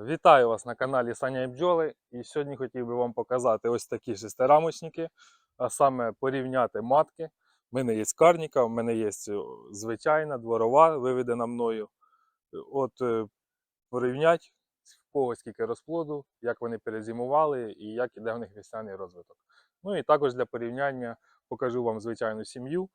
Вітаю вас на каналі Саня і Бджоли. І сьогодні хотів би вам показати ось такі шестирамочники, а саме порівняти матки. У мене є карніка, у мене є е, звичайна, дворова, виведена мною. От е, порівнять, в кого скільки розплоду, як вони перезимували і як іде в них весняний розвиток. Ну і також для порівняння покажу вам звичайну сім'ю.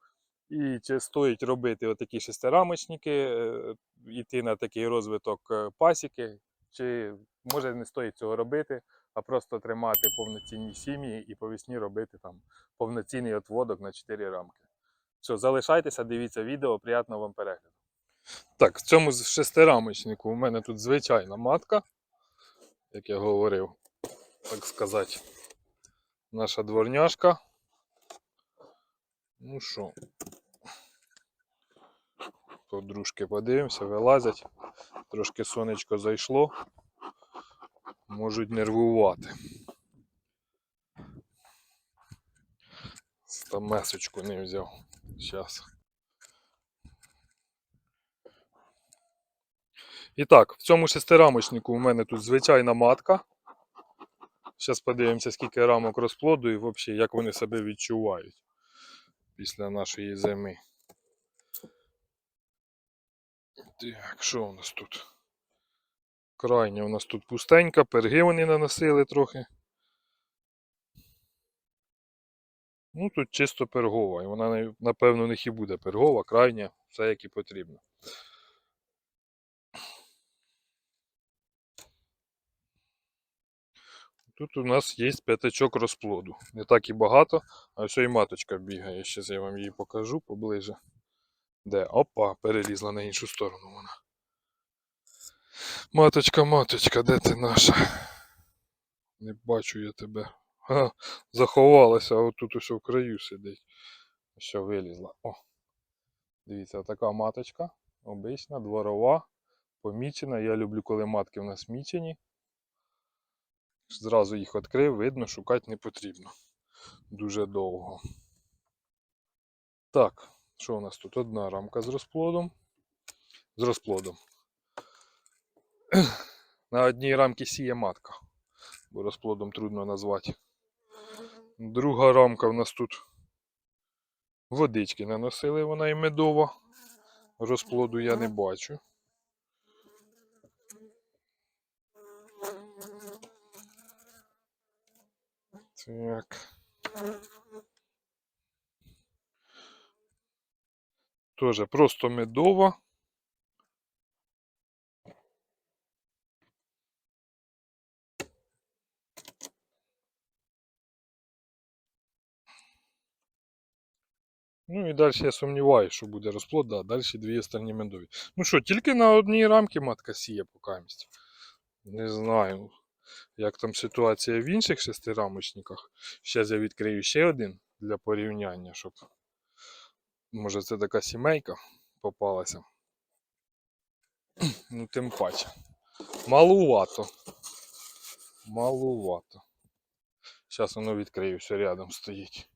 І чи стоїть робити отакі шестирамочники, е, йти на такий розвиток е, пасіки, чи може не стоїть цього робити, а просто тримати повноцінні сім'ї і по весні робити там повноцінний отводок на 4 рамки. Все, залишайтеся, дивіться відео, приятного вам перегляду. Так, в цьому шестирамочнику у мене тут звичайна матка, як я говорив, так сказати, наша дворняшка. Ну що, подружки подивимося, вилазять. Трошки сонечко зайшло. Можуть нервувати. Там месочку не взяв. Зараз. І так, в цьому шестирамочнику у мене тут звичайна матка. Зараз подивимося, скільки рамок розплоду і взагалі, як вони себе відчувають після нашої зими. Так, що у нас тут? Крайня у нас тут пустенька, перги вони наносили трохи. Ну, тут чисто пергова, і вона, напевно, у них і буде пергова, крайня, все як і потрібно. Тут у нас є п'ятачок розплоду. Не так і багато, а все і маточка бігає. Зараз я вам її покажу поближе. Де? Опа, перелізла на іншу сторону вона. Маточка, маточка, де ти наша? Не бачу я тебе. Ха, заховалася, а отут усе в краю сидить. Що вилізла. О. Дивіться, така маточка. Обична, дворова, помічена. Я люблю, коли матки в нас мічені. Зразу їх відкрив, видно, шукати не потрібно. Дуже довго. Так, що у нас тут? Одна рамка з розплодом. З розплодом. На одній рамці сіє матка, бо розплодом трудно назвати. Друга рамка в нас тут водички наносили, вона і медова. Розплоду я не бачу. Так. Тоже просто медова. Ну і далі я сумніваюся, що буде розплод, да, далі дві останні медові. Ну що, тільки на одній рамці матка сіє покамість. Не знаю, як там ситуація в інших шестирамочниках. Зараз я відкрию ще один для порівняння, щоб. Може це така сімейка попалася. Ну, тим паче. Малувато. Малувато. Зараз воно відкрию, все рядом стоїть.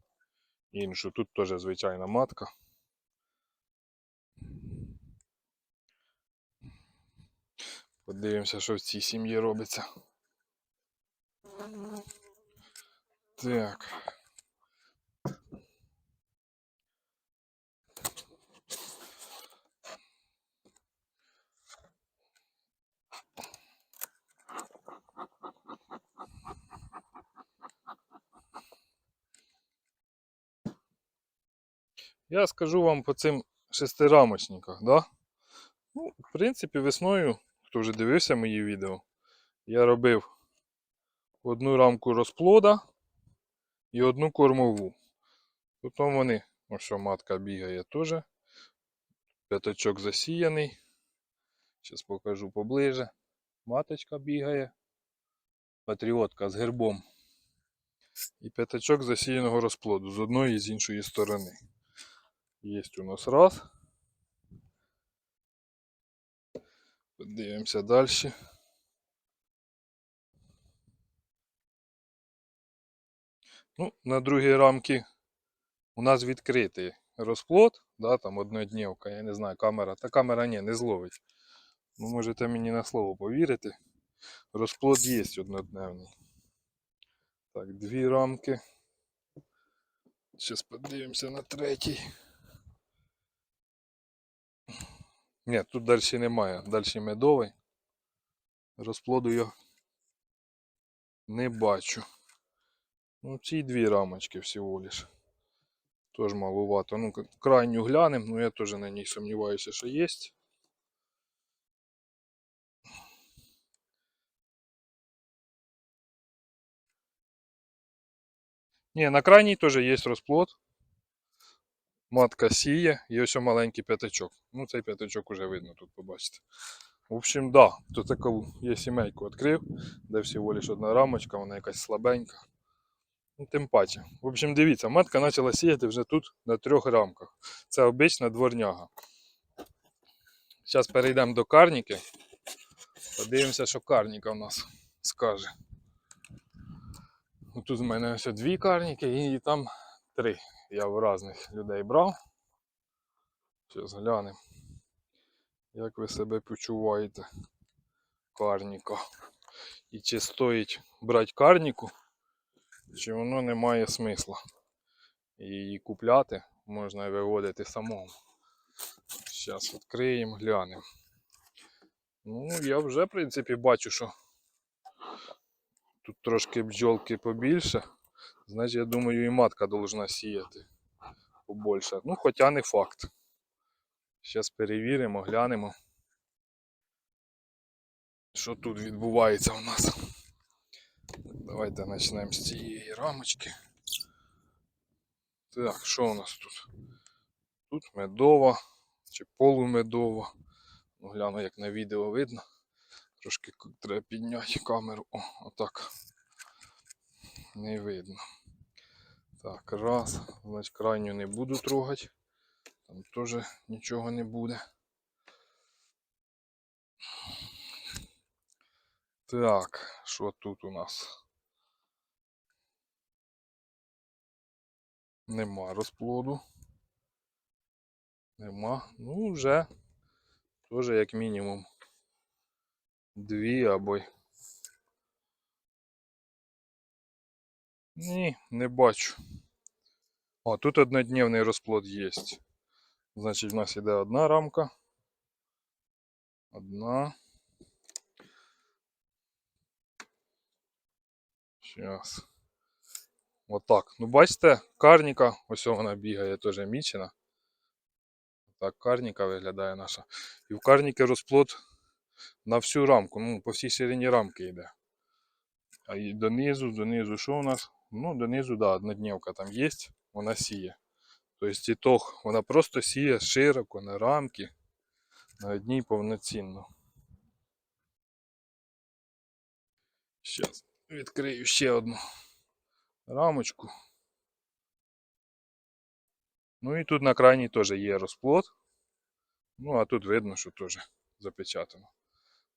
Іншу. Тут теж звичайна матка. Подивимося, що в цій сім'ї робиться. Так. Я скажу вам по цим шестирамочниках, да? Ну, в принципі, весною, хто вже дивився мої відео, я робив одну рамку розплода і одну кормову. Потім вони, ось що матка бігає теж. П'ятачок засіяний. Зараз покажу поближе. Маточка бігає. Патріотка з гербом. І п'ятачок засіяного розплоду з одної і з іншої сторони. Є у нас раз. Подивимося далі. Ну, на другій рамці у нас відкритий розплод, да, там однодневка, я не знаю, камера. Та камера ні, не зловить. Ну, можете мені на слово повірити. Розплод є однодневний. Так, дві рамки. Зараз подивимося на третій. Ні, тут далі немає. Далі медовий. Розплоду я не бачу. Ну, ці дві рамочки всього лиш. Тож маловато. Ну, крайню глянемо, ну я теж на ній сумніваюся, що є. Ні, на крайній теж є розплод. Матка сіє, і ось маленький п'ятачок. Ну, цей п'ятачок уже видно тут побачите. В общем, да, тут таку я сімейку відкрив, де всього лиш одна рамочка, вона якась слабенька. Ну, тим паче. В общем, дивіться, матка почала сіяти вже тут на трьох рамках. Це обична дворняга. Зараз перейдемо до карніки. Подивимося, що карніка в нас скаже. Тут в мене ось дві карніки і там три. Я в різних людей брав. Зараз глянемо. Як ви себе почуваєте? Карніка. І чи стоїть брати карніку, чи воно не має смисла. Її купляти можна виводити самому. Зараз відкриємо, глянемо. Ну, я вже, в принципі, бачу, що тут трошки бджолки побільше. Значить, я думаю, і матка должна сіяти побольше. Ну, хоча не факт. Зараз перевіримо, глянемо, що тут відбувається у нас. Давайте почнемо з цієї рамочки. Так, що у нас тут? Тут медова чи полумедова. Ну, гляну, як на відео видно. Трошки треба підняти камеру. О, отак. Не видно. Так, раз. Значить, крайню не буду трогати. Там теж нічого не буде. Так, що тут у нас? Нема розплоду. Нема. Ну, вже теж як мінімум дві або. Ні, не бачу. О, тут однодневний розплод є. Значить, в нас іде одна рамка. Одна. Сейчас. Отак. Ну, бачите, карніка, ось вона бігає, теж мічена. Так, карніка виглядає наша. І в карніки розплод на всю рамку, ну, по всій ширині рамки йде. А і донизу, донизу, що у нас? Ну, донизу, да, однодневка там є, вона сіє. Тобто ітог, вона просто сіє широко на рамки, на одній повноцінно. Зараз відкрию ще одну рамочку. Ну і тут на крайній теж є розплод. Ну, а тут видно, що теж запечатано.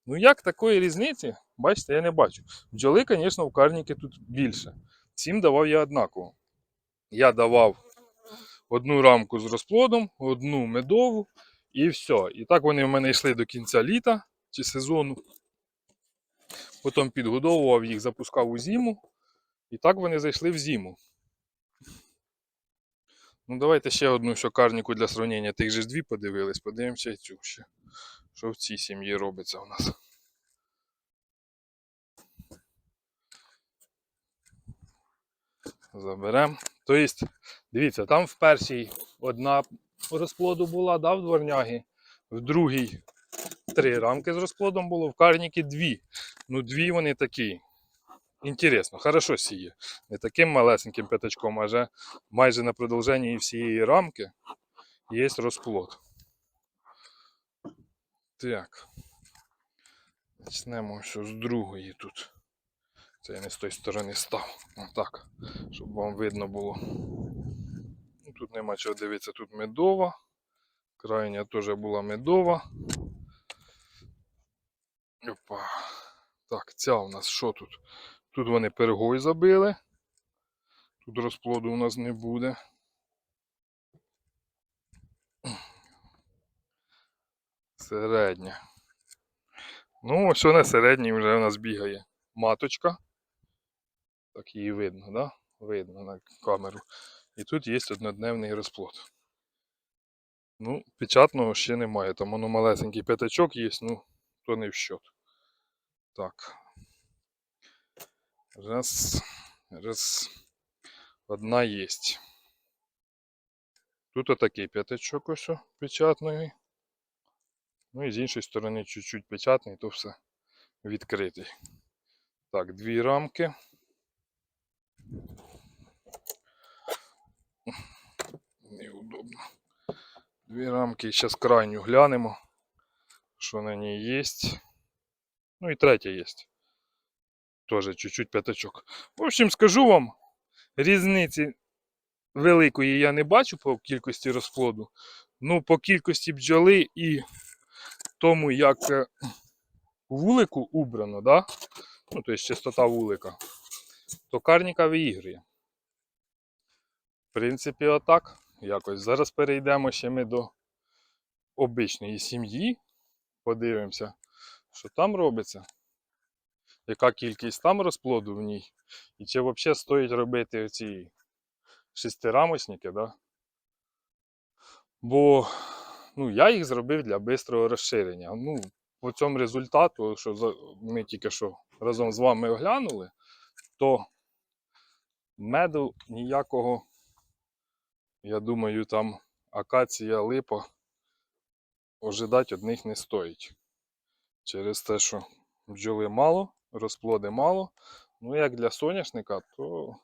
Ну як такої різниці, бачите, я не бачу. Бджоли, звісно, в карніки тут більше. Всім давав я однаково. Я давав одну рамку з розплодом, одну медову і все. І так вони в мене йшли до кінця літа чи сезону. Потім підгодовував їх, запускав у зиму. І так вони зайшли в зиму. Ну, давайте ще одну шокарнику для сравнення. Тих же дві подивились, подивимося цю ще. Що в цій сім'ї робиться у нас. Заберемо. Тобто, дивіться, там в першій одна розплоду була, да, в дворняги, в другій три рамки з розплодом було, в карніки дві. Ну, дві вони такі. Інтересно, хорошо сіє. Не таким малесеньким п'ятачком, а майже на продовженні всієї рамки є розплод. Так. Почнемо що з другої тут. Це я не з тої сторони став. Отак, щоб вам видно було. Ну, Тут нема чого дивитися, тут медова. Крайня теж була медова. Опа. Так, ця у нас що тут? Тут вони пергой забили. Тут розплоду у нас не буде. Середня. Ну, ось на середній вже у нас бігає маточка. Так її видно, да? Видно на камеру. І тут є однодневний розплод. Ну, печатного ще немає. Там воно малесенький п'ятачок є, ну, то не в счет. Так. Раз. Раз. Одна є. Тут отакий п'ятачок ось печатний. Ну і з іншої сторони чуть-чуть печатний, то все відкритий. Так, дві рамки. Неудобно. Дві рамки. Зараз крайню глянемо, що на ній є. Ну і третя є. Тоже чуть-чуть п'ятачок. В общем, скажу вам, різниці великої я не бачу по кількості розплоду. Ну, по кількості бджоли і тому, як е, вулику убрано, да? ну, тобто чистота вулика, то карніка виіграє. В принципі, отак. Якось. Зараз перейдемо ще ми до обичної сім'ї. Подивимося, що там робиться, яка кількість там розплоду в ній, і чи взагалі стоїть робити ці шестирамочники, да? Бо ну, я їх зробив для швидкого розширення. Ну, по цьому результату, що ми тільки що разом з вами оглянули, то меду ніякого, я думаю, там акація, липа ожидати одних не стоїть. Через те, що бджоли мало, розплоди мало. Ну, як для соняшника, то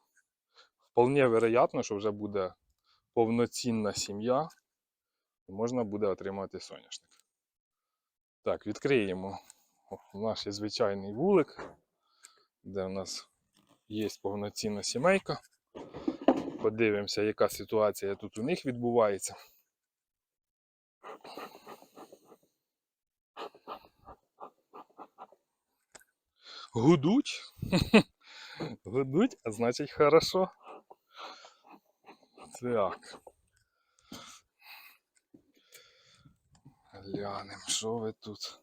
вполне вероятно, що вже буде повноцінна сім'я і можна буде отримати соняшник. Так, відкриємо наш звичайний вулик, де у нас є повноцінна сімейка. Подивимося, яка ситуація тут у них відбувається. Гудуть. Гудуть, а значить хорошо. Так. Глянемо, що ви тут.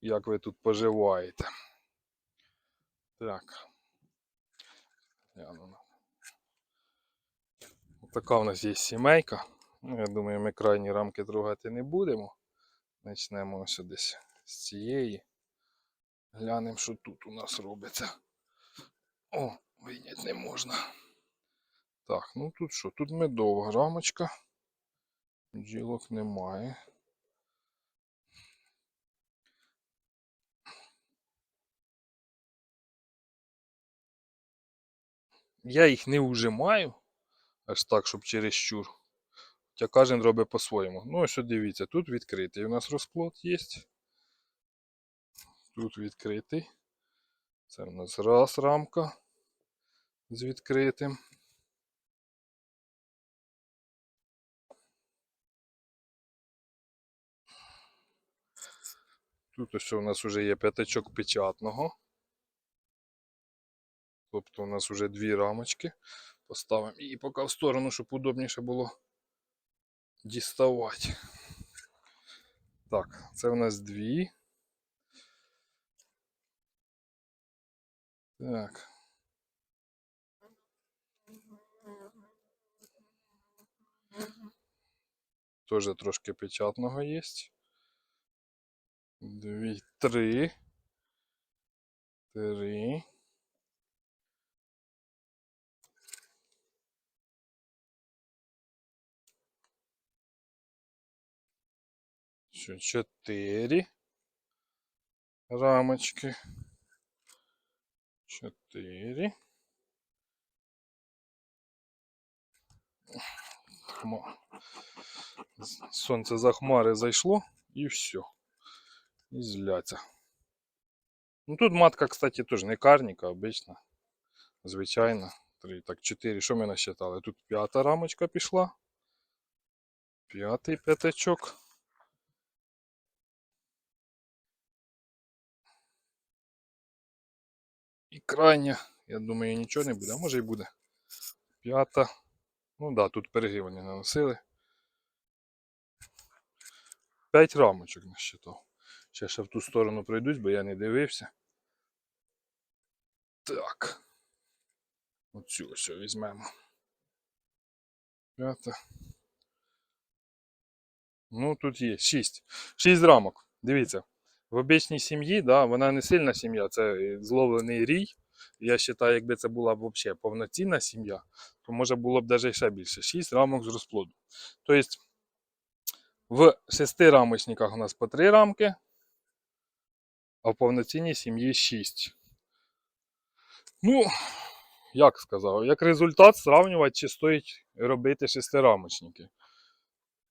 Як ви тут поживаєте. Так. Гляну. Така у нас є сімейка. Ну, я думаю, ми крайні рамки трогати не будемо. Почнемо ось десь з цієї. Глянемо, що тут у нас робиться. О, вийняти не можна. Так, ну тут що? Тут медова рамочка. Ділок немає. Я їх не ужимаю, аж так, щоб чересчур. Хоча кожен робить по-своєму. Ну, ось дивіться, тут відкритий. У нас розплод є. Тут відкритий. Це у нас раз рамка з відкритим. Тут ось у нас вже є п'ятачок печатного. Тобто у нас вже дві рамочки. Поставимо її поки в сторону, щоб удобніше було діставати. Так, це у нас дві. Так. Тоже трошки печатного є. Дві, три. Три. Ще чотири рамочки. Чотири. Хма- Сонце за хмари зайшло і все. І зляться. Ну тут матка, кстати, теж не карніка, обична. Звичайна. Три, так, чотири. Що ми насчитали? Тут п'ята рамочка пішла. П'ятий п'ятачок. І крайня, я думаю, нічого не буде, а може і буде. П'ята. Ну так, да, тут перегиб вони наносили. П'ять рамочок насчитав. Ще ще в ту сторону пройдусь, бо я не дивився. Так. Оцю ось візьмемо. П'ята. Ну, тут є 6. 6 рамок. Дивіться. В обичній сім'ї, да, вона не сильна сім'я, це зловлений рій. Я вважаю, якби це була б взагалі повноцінна сім'я, то може було б навіть ще більше. 6 рамок з розплоду. Тобто в шести рамочниках у нас по 3 рамки, а в повноцінній сім'ї 6. Ну, як сказав, як результат сравнювати, чи стоїть робити шестирамочники.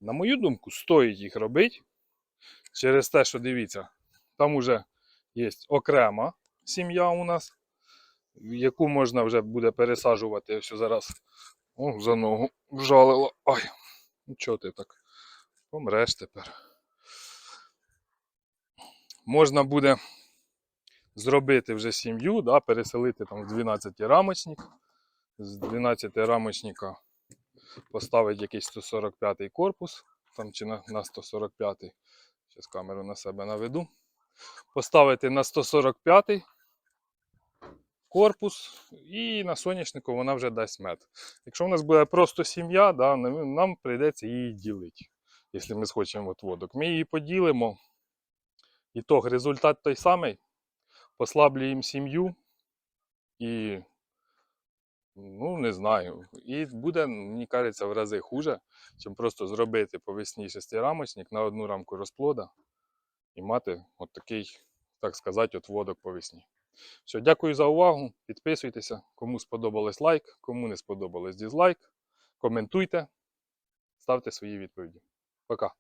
На мою думку, стоїть їх робити через те, що дивіться, там уже є окрема сім'я у нас, яку можна вже буде пересаджувати. Ось зараз о, за ногу вжалило. Ай, ну чого ти так? Помреш тепер. Можна буде зробити вже сім'ю, да, переселити там в 12 рамочник. З 12 рамочника поставити якийсь 145 корпус, там чи на, на 145. Зараз камеру на себе наведу. Поставити на 145 корпус, і на соняшнику вона вже дасть мед. Якщо в нас буде просто сім'я, да, нам прийдеться її ділити, якщо ми схочемо отводок. Ми її поділимо. Ітог, результат той самий. Послаблюємо сім'ю і, ну, не знаю. І буде, мені кажеться, в рази хуже, чим просто зробити по весні шестирамочник на одну рамку розплода і мати от такий, так сказати, отводок по весні. Все, дякую за увагу. Підписуйтеся. Кому сподобалось лайк, кому не сподобалось дізлайк. Коментуйте, ставте свої відповіді. Пока.